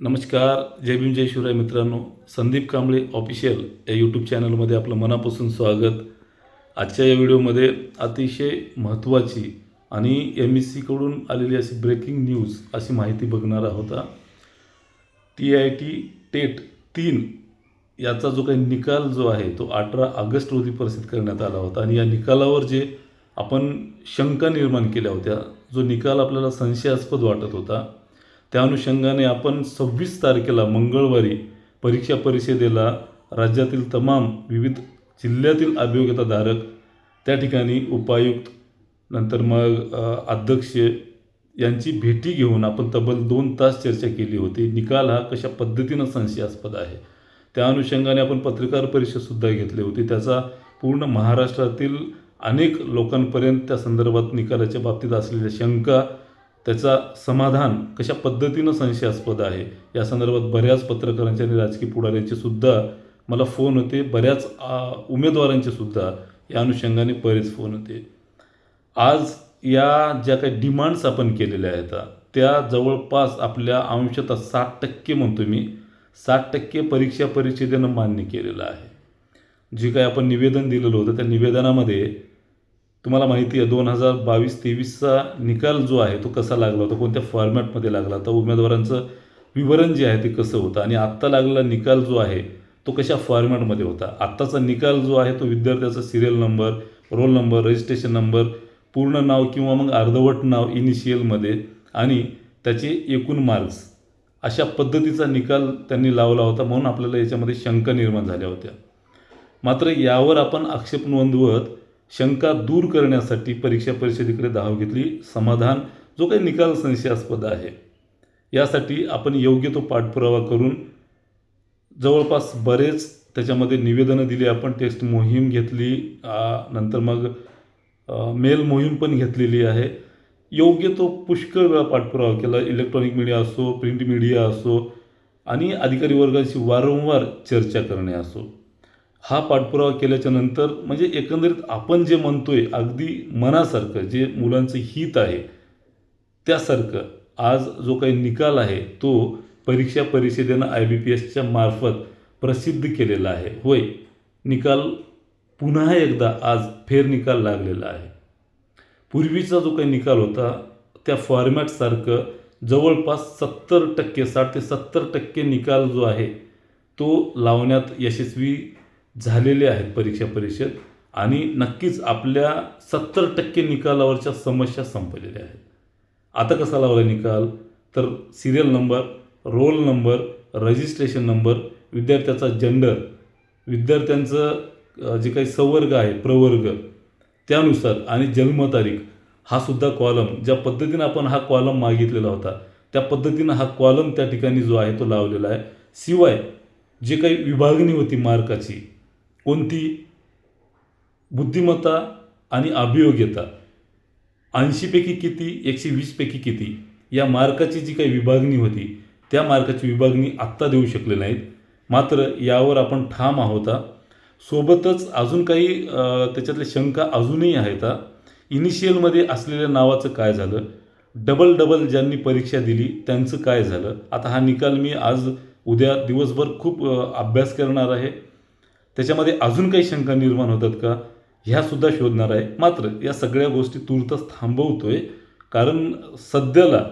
नमस्कार जय भीम जय शिवराय मित्रांनो. संदीप कांबळे ऑफिशियल या यूट्यूब चॅनलमध्ये आपलं मनापासून स्वागत. आजच्या या व्हिडिओमध्ये अतिशय महत्त्वाची आणि एम एस सीकडून आलेली अशी ब्रेकिंग न्यूज अशी माहिती बघणार आहोत टी आय टी टेट तीन याचा जो काही निकाल जो आहे तो अठरा ऑगस्ट रोजी प्रसिद्ध करण्यात आला होता. आणि या निकालावर जे आपण शंका निर्माण केल्या होत्या जो निकाल आपल्याला संशयास्पद वाटत होता त्या अनुषंगाने आपण सव्वीस तारखेला मंगळवारी परीक्षा परिषदेला राज्यातील तमाम विविध जिल्ह्यातील अभियोग्यताधारक त्या ठिकाणी उपायुक्त नंतर मग अध्यक्ष यांची भेटी घेऊन आपण तब्बल दोन तास चर्चा केली होती. निकाल हा कशा पद्धतीनं संशयास्पद आहे? त्या अनुषंगाने आपण पत्रकार परिषदसुद्धा घेतली होती. त्याचा पूर्ण महाराष्ट्रातील अनेक लोकांपर्यंत त्या संदर्भात निकालाच्या बाबतीत असलेल्या शंका त्याचा समाधान कशा पद्धतीनं संशयास्पद आहे? या संदर्भात बऱ्याच पत्रकारांचे आणि राजकीय पुढाऱ्यांचे सुद्धा मला फोन होते. बऱ्याच उमेदवारांचे सुद्धा या अनुषंगाने बरेच फोन होते. आज या ज्या काही डिमांड्स आपण केलेल्या आहेत त्या जवळपास आपल्या अंशतः साठ टक्के म्हणतो मी साठ टक्के परीक्षा परिषदेनं मान्य केलेलं आहे. जे काही आपण निवेदन दिलेलं होतं त्या निवेदनामध्ये तुम्हाला माहिती आहे दोन हजार बावीस तेवीसचा निकाल जो आहे तो कसा लागला होता? कोणत्या फॉर्मॅटमध्ये लागला होता? उमेदवारांचं विवरण जे आहे ते कसं होतं? आणि आत्ता लागलेला निकाल जो आहे तो कशा फॉर्मॅटमध्ये होता? आत्ताचा निकाल जो आहे तो विद्यार्थ्याचा serial number roll number registration number पूर्ण नाव किंवा मग अर्धवट नाव इनिशियलमध्ये आणि त्याचे एकूण मार्क्स अशा पद्धतीचा निकाल त्यांनी लावला होता म्हणून आपल्याला याच्यामध्ये शंका निर्माण झाल्या होत्या. मात्र यावर आपण आक्षेप नोंदवत शंका दूर करण्यासाठी परीक्षा परिषदेकडे धाव घेतली. समाधान जो काही निकाल संशयास्पद आहे. यासाठी आपण योग्य तो पाठपुरावा करून जवळपास बरेच त्याच्यामध्ये निवेदनं दिली. आपण टेस्ट मोहीम घेतली. नंतर मग मेल मोहीम पण घेतलेली आहे. योग्य तो पुष्कळ वेळा पाठपुरावा केला. इलेक्ट्रॉनिक मीडिया असो प्रिंट मीडिया असो आणि अधिकारी वर्गाशी वारंवार चर्चा करणे असो. हा पाठपुरावा केल्याच्यानंतर म्हणजे एकंदरीत आपण जे म्हणतो आहे अगदी मनासारखं जे मुलांचं हित आहे त्यासारखं आज जो काही निकाल आहे तो परीक्षा परिषदेनं आय बी पी एसच्या मार्फत प्रसिद्ध केलेला आहे. होय निकाल पुन्हा एकदा आज फेर निकाल लागलेला आहे. पूर्वीचा जो काही निकाल होता त्या फॉर्मॅटसारखं जवळपास सत्तर टक्के साठ ते सत्तर टक्के निकाल जो आहे तो लावण्यात यशस्वी झालेले आहेत परीक्षा परिषद आणि नक्कीच आपल्या सत्तर टक्के निकालावरच्या समस्या संपलेल्या आहेत. आता कसा लावला निकाल? तर serial number roll number registration number विद्यार्थ्याचा जेंडर विद्यार्थ्यांचं जे काही संवर्ग आहे प्रवर्ग त्यानुसार आणि जन्मतारीख हा सुद्धा कॉलम ज्या पद्धतीनं आपण हा कॉलम मागितलेला होता त्या पद्धतीनं हा कॉलम त्या ठिकाणी जो आहे तो लावलेला आहे. शिवाय जे काही विभागणी होती मार्काची कोणती बुद्धिमत्ता आणि अभियोग्यता ऐंशीपैकी किती एकशे वीसपैकी किती या मार्काची जी काही विभागणी होती त्या मार्काची विभागणी आत्ता देऊ शकले नाहीत. मात्र यावर आपण ठाम आहोत सोबतच अजून काही त्याच्यातल्या शंका अजूनही आहेत इनिशियलमध्ये असलेल्या नावाचं काय झालं? डबल डबल ज्यांनी परीक्षा दिली त्यांचं काय झालं? आता हा निकाल मी आज उद्या दिवसभर खूप अभ्यास करणार आहे. त्याच्यामध्ये अजून काही शंका निर्माण होतात का? ह्यासुद्धा शोधणार आहे. मात्र या सगळ्या गोष्टी तूरतच थांबवतो आहे कारण सध्याला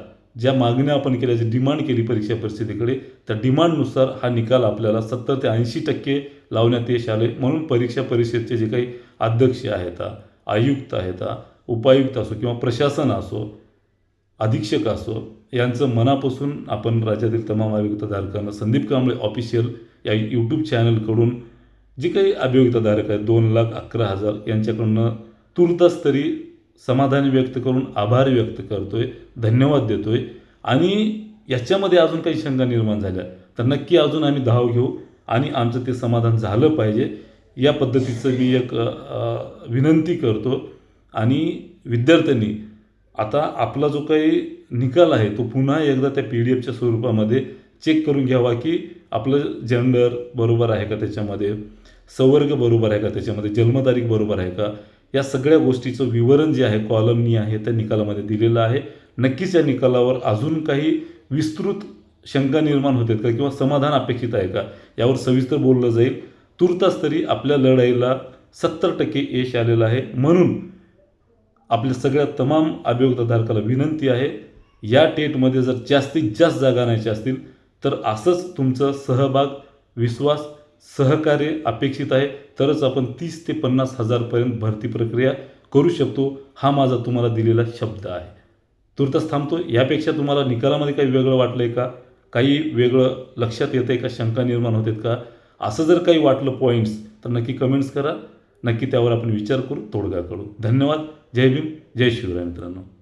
ज्या मागण्या आपण केल्या जी डिमांड केली परीक्षा परिस्थितीकडे त्या डिमांडनुसार हा निकाल आपल्याला सत्तर ते ऐंशी टक्के लावण्यात यश आले म्हणून परीक्षा परिषदेचे जे काही अध्यक्ष आहेत आयुक्त आहेत उपायुक्त असो किंवा प्रशासन असो अधीक्षक असो यांचं मनापासून आपण राज्यातील तमाम आयुक्तधारकांना संदीप कांबळे ऑफिशियल या यूट्यूब चॅनलकडून जे काही अभियोक्ताधारक आहेत दोन लाख अकरा हजार यांच्याकडनं तुर्तास तरी समाधान व्यक्त करून आभार व्यक्त करतो आहे धन्यवाद देतो आहे आणि याच्यामध्ये अजून काही शंका निर्माण झाल्या. तर नक्की अजून आम्ही धाव घेऊ आणि आमचं ते समाधान झालं पाहिजे. या पद्धतीचं मी एक विनंती करतो. आणि विद्यार्थ्यांनी आता आपला जो काही निकाल आहे तो पुन्हा एकदा त्या पी डी एफच्या स्वरूपामध्ये चेक करून घ्यावा की आपलं जेंडर बरोबर आहे का त्याच्यामध्ये संवर्ग बरोबर आहे का त्याच्यामध्ये जन्मतारीख बरोबर आहे का? या सगळ्या गोष्टीचं विवरण जे आहे कॉलमनी आहे त्या निकालामध्ये दिलेलं आहे. नक्कीच या निकालावर अजून काही विस्तृत शंका निर्माण होतात का किंवा समाधान अपेक्षित आहे का? यावर सविस्तर बोललं जाईल. तुर्तास तरी आपल्या लढाईला सत्तर टक्के यश आलेलं आहे. म्हणून आपल्या सगळ्या तमाम अभियोगताधारकाला विनंती आहे या टेटमध्ये जर जास्तीत जास्त जागा आणायच्या असतील तर असंच तुमचं सहभाग विश्वास सहकार्य अपेक्षित आहे. तरच आपण तीस ते पन्नास हजारपर्यंत भरती प्रक्रिया करू शकतो हा माझा तुम्हाला दिलेला शब्द आहे. तुर्तास थांबतो. यापेक्षा तुम्हाला निकालामध्ये काही वेगळं वाटलं आहे का? काही वेगळं लक्षात येतं आहे का? शंका निर्माण होतात का? असं जर काही वाटलं पॉईंट्स तर नक्की कमेंट्स करा. नक्की त्यावर आपण विचार करू तोडगा करू धन्यवाद. जय भीम. जय शिवराय मित्रांनो.